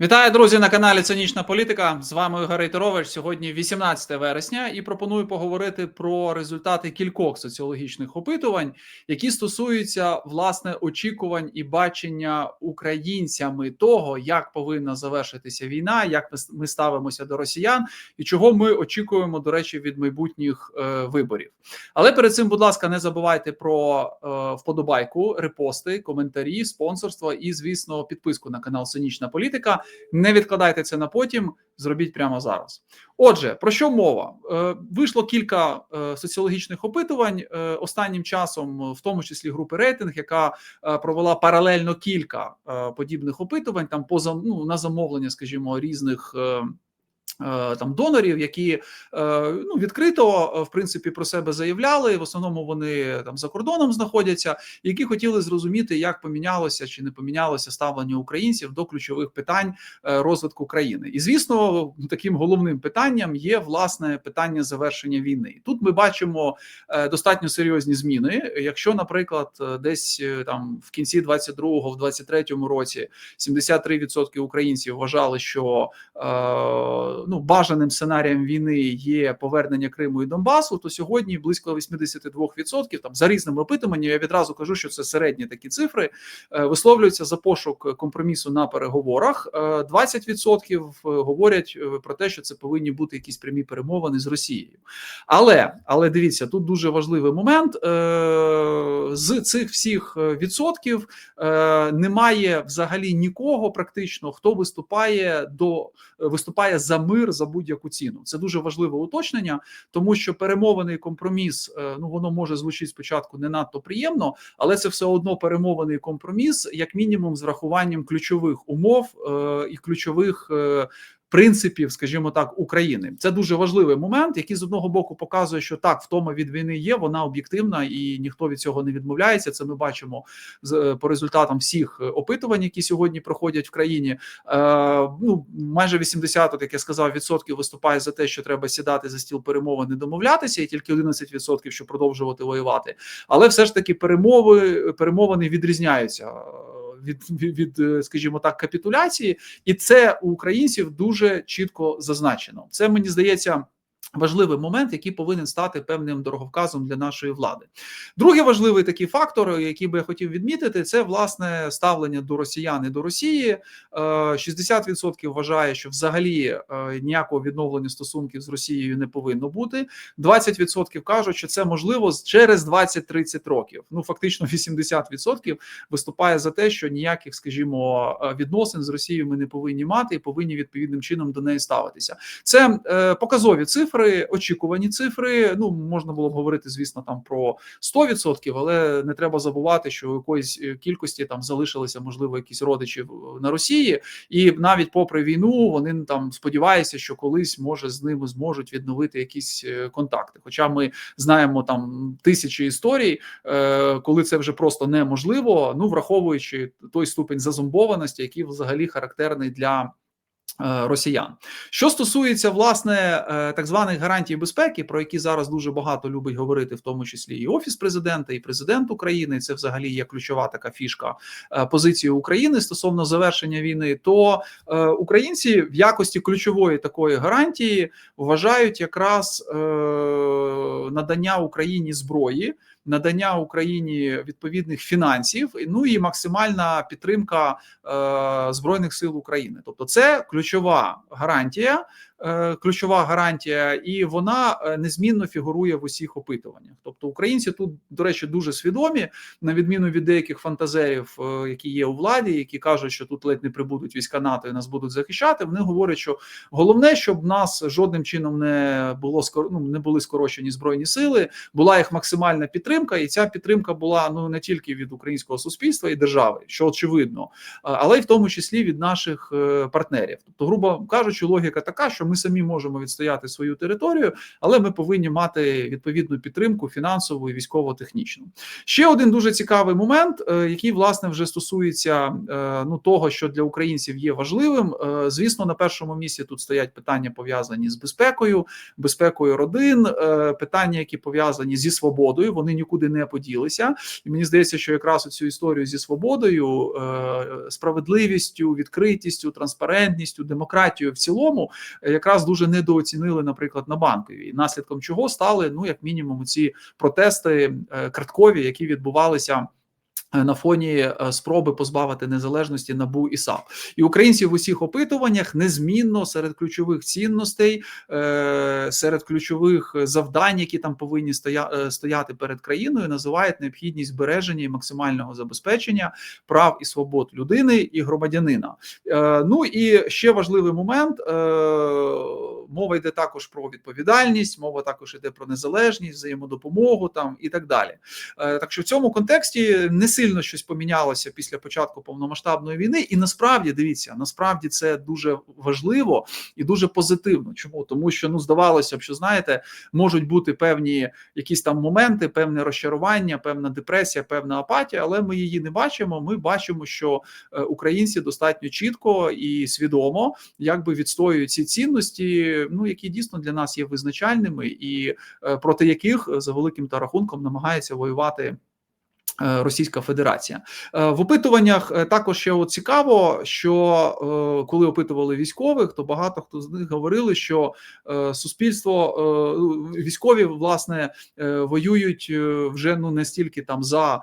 Вітаю, друзі, на каналі Цинічна Політика. З вами Ігор Рейтерович. Сьогодні 18 вересня, і пропоную поговорити про результати кількох соціологічних опитувань, які стосуються власне очікувань і бачення українцями того, як повинна завершитися війна, як ми- ми ставимося до росіян, і чого ми очікуємо, до речі, від майбутніх е, виборів. Але перед цим, будь ласка, не забувайте про е, вподобайку, репости, коментарі, спонсорство і, звісно, підписку на канал Цинічна Політика. Не відкладайте це на потім, зробіть прямо зараз. Отже, про що мова? Е, Вийшло кілька е, соціологічних опитувань е, останнім часом, в тому числі групи рейтинг, яка провела паралельно кілька подібних опитувань, там поза ну, на замовлення, скажімо, різних. Е, Там донорів, які е, ну відкрито е, в принципі про себе заявляли. В основному вони там за кордоном знаходяться, які хотіли зрозуміти, як помінялося чи не помінялося ставлення українців до ключових питань розвитку країни. І звісно, таким головним питанням є власне питання завершення війни. Тут ми бачимо достатньо серйозні зміни. Якщо, наприклад, десь там в кінці 22-го, в 23-му році 73% українців вважали, що ну бажаним сценарієм війни є повернення Криму і Донбасу, то сьогодні близько 82%, там за різними опитуваннями, я відразу кажу, що це середні такі цифри, е, висловлюються за пошук компромісу на переговорах. Е, 20% говорять е, про те, що це повинні бути якісь прямі перемовини з Росією. Але але дивіться, тут дуже важливий момент. Е, З цих всіх е, відсотків е, немає взагалі нікого, практично хто виступає до виступає за мир за будь-яку ціну. Це дуже важливе уточнення, тому що перемовлений компроміс, е, ну воно може звучить спочатку не надто приємно, але це все одно перемовлений компроміс, як мінімум, з врахуванням ключових умов е, і ключових. Принципів, скажімо так, України це дуже важливий момент, який з одного боку показує, що так, втома від війни є, вона об'єктивна і ніхто від цього не відмовляється. Це ми бачимо з е, по результатам всіх е, опитувань, які сьогодні проходять в країні. Е, ну майже 80, от, як я сказав, відсотків виступає за те, що треба сідати за стіл перемовин і домовлятися, і тільки 11 відсотків, щоб продовжувати воювати. Але все ж таки перемови перемовини відрізняються. Від, від, від, е, скажімо так, капітуляції, і це у українців дуже чітко зазначено. Це мені здається. Важливий момент, який повинен стати певним дороговказом для нашої влади. Другий важливий такий фактор, який би я хотів відмітити, це власне ставлення до росіян і до Росії. Е, 60% вважає, що взагалі е, ніякого відновлення стосунків з Росією не повинно бути. 20% кажуть, що це можливо через 20-30 років. Ну фактично 80% виступає за те, що ніяких, скажімо, е, відносин з Росією ми не повинні мати і повинні відповідним чином до неї ставитися. Це е, показові цифри, очікувані цифри. Ну можна було б говорити, звісно, там про 100%, але не треба забувати, що у якоїсь е, кількості там залишилися, можливо, якісь родичі на Росії, і навіть попри війну, вони там сподіваються, що колись може з ними зможуть відновити якісь е, контакти. Хоча ми знаємо там тисячі історій, е, коли це вже просто неможливо. Ну враховуючи той ступень зазомбованості, який взагалі характерний для. Е, Росіян, що стосується власне е, так званих гарантій безпеки, про які зараз дуже багато любить говорити, в тому числі і офіс президента, і президент України, це взагалі є ключова така фішка е, позиції України стосовно завершення війни, то українці в якості ключової такої гарантії вважають якраз надання Україні зброї, надання Україні відповідних фінансів, ну і максимальна підтримка е, збройних сил України. Тобто, це ключова гарантія, ключова гарантія, і вона е, незмінно фігурує в усіх опитуваннях. Тобто, українці тут, до речі, дуже свідомі, на відміну від деяких фантазерів, е, які є у владі, які кажуть, що тут ледь не прибудуть війська НАТО і нас будуть захищати. Вони говорять, що головне, щоб нас жодним чином не було ну, не були скорочені збройні сили, була їх максимальна підтримка, і ця підтримка була ну не тільки від українського суспільства і держави, що очевидно, але й в тому числі від наших е, партнерів. Тобто, грубо кажучи, логіка така, що ми ми самі можемо відстояти свою територію, але ми повинні мати відповідну підтримку фінансову і військово-технічну. Ще один дуже цікавий момент, е, який власне вже стосується е, ну того, що для українців є важливим. Е, Звісно, на першому місці тут стоять питання пов'язані з безпекою, безпекою родин, питання, які пов'язані зі свободою. Вони нікуди не поділися. І мені здається, що якраз цю історію зі свободою, справедливістю, відкритістю, транспарентністю, демократією в цілому якраз дуже недооцінили, наприклад, на банковій, наслідком чого стали ну як мінімум ці протести е, карткові, які відбувалися. На фоні е, спроби позбавити незалежності набу і САП і українці в усіх опитуваннях незмінно серед ключових цінностей, е, серед ключових завдань, які там повинні е, стояти перед країною, називають необхідність збереження і максимального забезпечення прав і свобод людини і громадянина. Ну і ще важливий момент: мова йде також про відповідальність, мова також йде про незалежність, взаємодопомогу там і так далі. Е, Так що в цьому контексті не сильно щось помінялося після початку повномасштабної війни, і насправді дивіться, насправді це дуже важливо і дуже позитивно. Чому тому, що ну здавалося б, що знаєте, можуть бути певні якісь там моменти, певне розчарування, певна депресія, певна апатія, але ми її не бачимо. Ми бачимо, що е, українці достатньо чітко і свідомо якби відстоюють ці цінності, ну які дійсно для нас є визначальними, і е, проти яких е, за великим та рахунком намагається воювати. е, Російська Федерація в опитуваннях також ще от цікаво, що коли опитували військових, то багато хто з них говорили, що суспільство військові власне воюють вже ну не стільки там за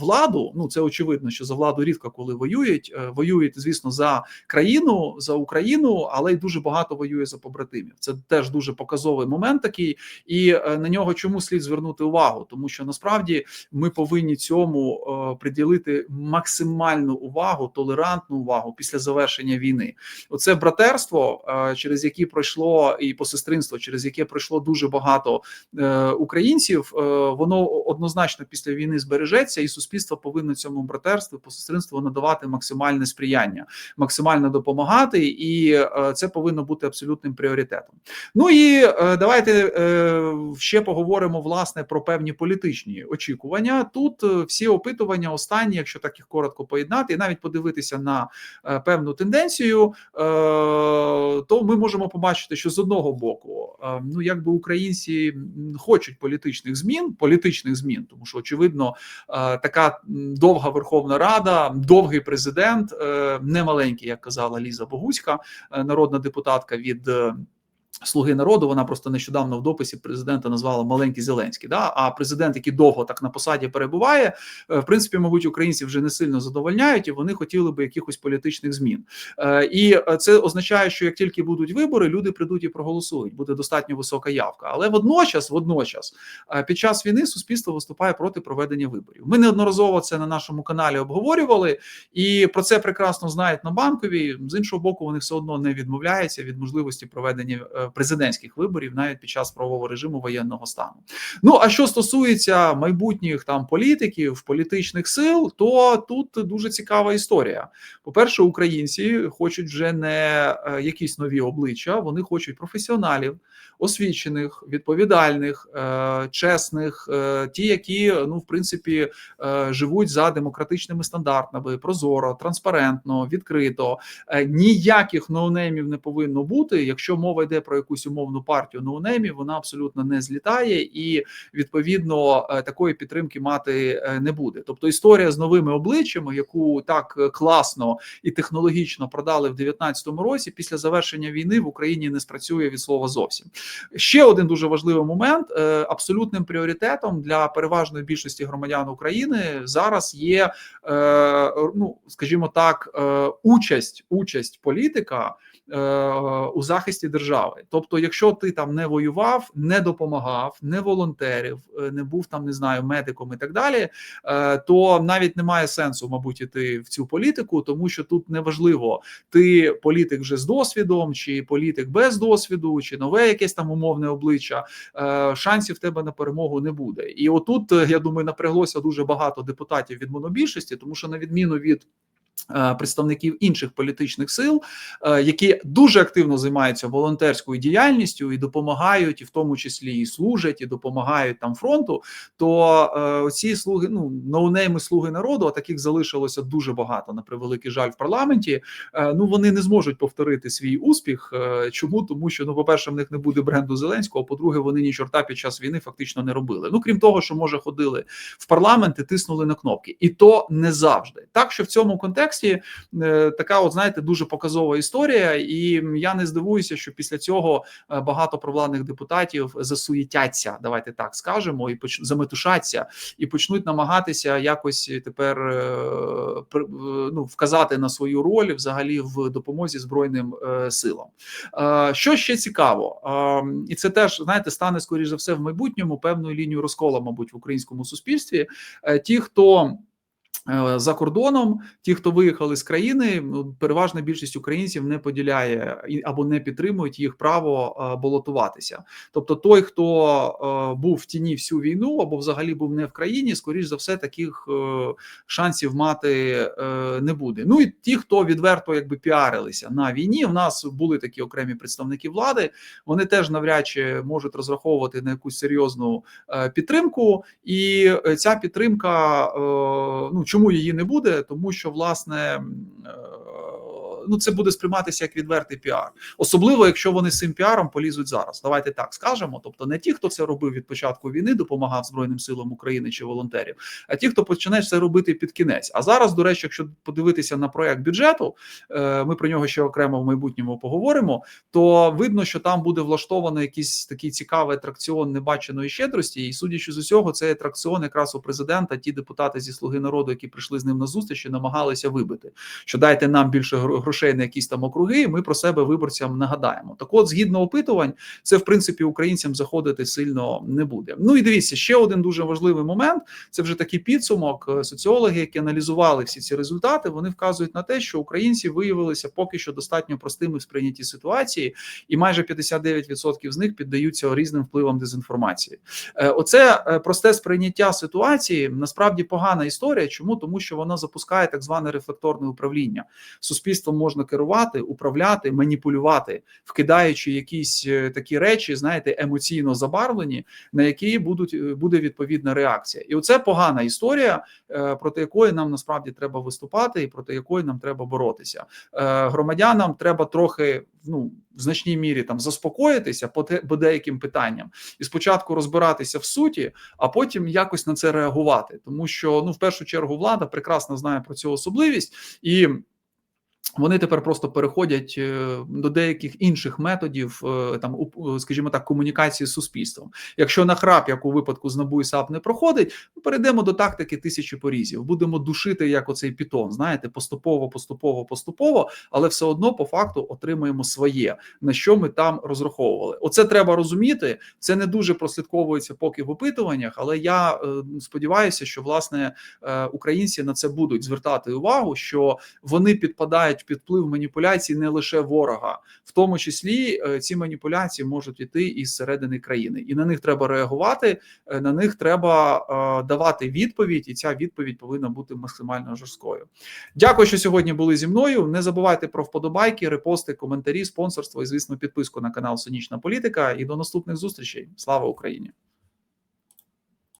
владу. Ну це очевидно, що за владу рідко коли воюють. Е, Воюють, звісно, за країну, за Україну, але й дуже багато воює за побратимів. Це теж дуже показовий момент такий, і е, на нього чому слід звернути увагу, тому що насправді ми повинні цьому е, приділити максимальну увагу, толерантну увагу після завершення війни. Оце братерство, е, через яке пройшло і посестринство, через яке пройшло дуже багато е, українців. е, Воно однозначно після війни збережеться, і суспільство повинно цьому братерству, посестринству надавати максимальне сприяння, максимально допомагати, і е, це повинно бути абсолютним пріоритетом. Ну і е, давайте е, ще поговоримо власне про певні політичні очікування. Тут всі опитування останні, якщо так їх коротко поєднати, і навіть подивитися на певну тенденцію, то ми можемо побачити, що з одного боку, ну якби українці хочуть політичних змін, політичних змін, тому що очевидно, така довга Верховна Рада, довгий президент, е, не маленький, як казала Ліза Богуська, е, народна депутатка від. Слуги народу, вона просто нещодавно в дописі президента назвала маленький Зеленський. Да? А президент, який довго так на посаді перебуває, е, в принципі, мабуть, українців вже не сильно задовольняють, і вони хотіли би якихось політичних змін. Е, І е, це означає, що як тільки будуть вибори, люди прийдуть і проголосують. Буде достатньо висока явка. Але водночас, водночас, під час війни суспільство виступає проти проведення виборів. Ми неодноразово це на нашому каналі обговорювали, і про це прекрасно знають на банковій. З іншого боку, вони все одно не відмовляються від можливості проведення президентських виборів навіть під час правового режиму воєнного стану. Ну а що стосується майбутніх там політиків, політичних сил, то тут дуже цікава історія. По-перше, українці хочуть вже не е, якісь нові обличчя, вони хочуть професіоналів, освічених, відповідальних, е, чесних, е, ті, які ну в принципі е, живуть за демократичними стандартами, прозоро, транспарентно, відкрито. Ніяких ноунеймів не повинно бути. Якщо мова йде про якусь умовну партію ноунеймів, вона абсолютно не злітає, і відповідно такої підтримки мати не буде. Тобто історія з новими обличчями, яку так класно і технологічно продали в 2019 році, після завершення війни в Україні не спрацює від слова зовсім. Ще один дуже важливий момент: е, абсолютним пріоритетом для переважної більшості громадян України зараз є, е, ну скажімо так, е, участь, участь політика. Е, У захисті держави, тобто, якщо ти там не воював, не допомагав, не волонтерів, е, не був там, не знаю, медиком і так далі, е, то навіть немає сенсу, мабуть, іти в цю політику, тому що тут неважливо, ти політик вже з досвідом, чи політик без досвіду, чи нове якесь там умовне обличчя. Шансів тебе на перемогу не буде. І отут я думаю, напряглося дуже багато депутатів від монобільшості, тому що на відміну від представників інших політичних сил, е, які дуже активно займаються волонтерською діяльністю і допомагають, і в тому числі і служать, і допомагають там фронту. То е, ці слуги, ну ноунейми слуги народу, а таких залишилося дуже багато на превеликий жаль в парламенті. Е, ну вони не зможуть повторити свій успіх. Е, чому тому, що ну, по перше, в них не буде бренду Зеленського. По-друге, вони ні чорта під час війни фактично не робили. Ну крім того, що може ходили в парламент і тиснули на кнопки, і то не завжди. Так що в цьому контексті контексті е, така, от знаєте, дуже показова історія, і я не здивуюся, що після цього е, багато провладних депутатів засуєтяться, давайте так скажемо, і поч... заметушаться, і почнуть намагатися якось тепер е, ну, вказати на свою роль взагалі в допомозі збройним силам. Що ще цікаво, і це теж знаєте, стане скоріш за все в майбутньому певною лінією розкола, мабуть, в українському суспільстві. Ті, хто за кордоном ті, хто виїхали з країни, ну, переважна більшість українців не поділяє або не підтримують їх право е, балотуватися. Тобто, той, хто е, був в тіні всю війну, або взагалі був не в країні, скоріш за все, таких шансів мати не буде. Ну і ті, хто відверто якби піарилися на війні. В нас були такі окремі представники влади. Вони теж навряд чи можуть розраховувати на якусь серйозну підтримку, і ця підтримка ну чому її не буде? Тому що власне ну це буде сприйматися як відвертий піар, особливо якщо вони з цим піаром полізуть зараз. Давайте так скажемо. Тобто, не ті, хто це робив від початку війни, допомагав Збройним силам України чи волонтерів, а ті, хто почне це робити під кінець. А зараз, до речі, якщо подивитися на проект бюджету, е, ми про нього ще окремо в майбутньому поговоримо. То видно, що там буде влаштовано якийсь такий цікавий атракціон небаченої щедрості, і судячи з усього, цей атракціон якраз у президента. Ті депутати зі слуги народу, які прийшли з ним на зустріч, намагалися вибити, що дайте нам більше грошей грошей на якісь там округи. Ми про себе виборцям нагадаємо. Так, от згідно опитувань, це в принципі українцям заходити сильно не буде. Ну і дивіться, ще один дуже важливий момент. Це вже такий підсумок. Соціологи, які аналізували всі ці результати, вони вказують на те, що українці виявилися поки що достатньо простими в сприйнятті ситуації, і майже 59% з них піддаються різним впливам дезінформації. Е, оце е, просте сприйняття ситуації насправді погана історія. Чому тому, що вона запускає так зване рефлекторне управління. Суспільство можна керувати, управляти, маніпулювати, вкидаючи якісь е, такі речі, знаєте, емоційно забарвлені, на які будуть е, буде відповідна реакція, і оце погана історія, е, проти якої нам насправді треба виступати, і проти якої нам треба боротися. Громадянам треба трохи ну в значній мірі там заспокоїтися по те по деяким питанням і спочатку розбиратися в суті, а потім якось на це реагувати, тому що ну в першу чергу влада прекрасно знає про цю особливість і. Вони тепер просто переходять е, до деяких інших методів, е, там скажімо так, комунікації з суспільством. Якщо на храп, як у випадку з НАБУ і САП, не проходить, ми перейдемо до тактики тисячі порізів. Будемо душити як оцей пітон. Знаєте, поступово, поступово, поступово, але все одно по факту отримаємо своє, на що ми там розраховували. Оце треба розуміти. Це не дуже прослідковується поки в опитуваннях, але я е, сподіваюся, що власне українці на це будуть звертати увагу, що вони підпадають підпадають під вплив маніпуляцій не лише ворога, в тому числі е, ці маніпуляції можуть іти із середини країни, і на них треба реагувати. Е, на них треба е, давати відповідь, і ця відповідь повинна бути максимально жорсткою. Дякую, що сьогодні були зі мною. Не забувайте про вподобайки, репости, коментарі, спонсорство і звісно, підписку на канал Сонячна Політика. І до наступних зустрічей. Слава Україні!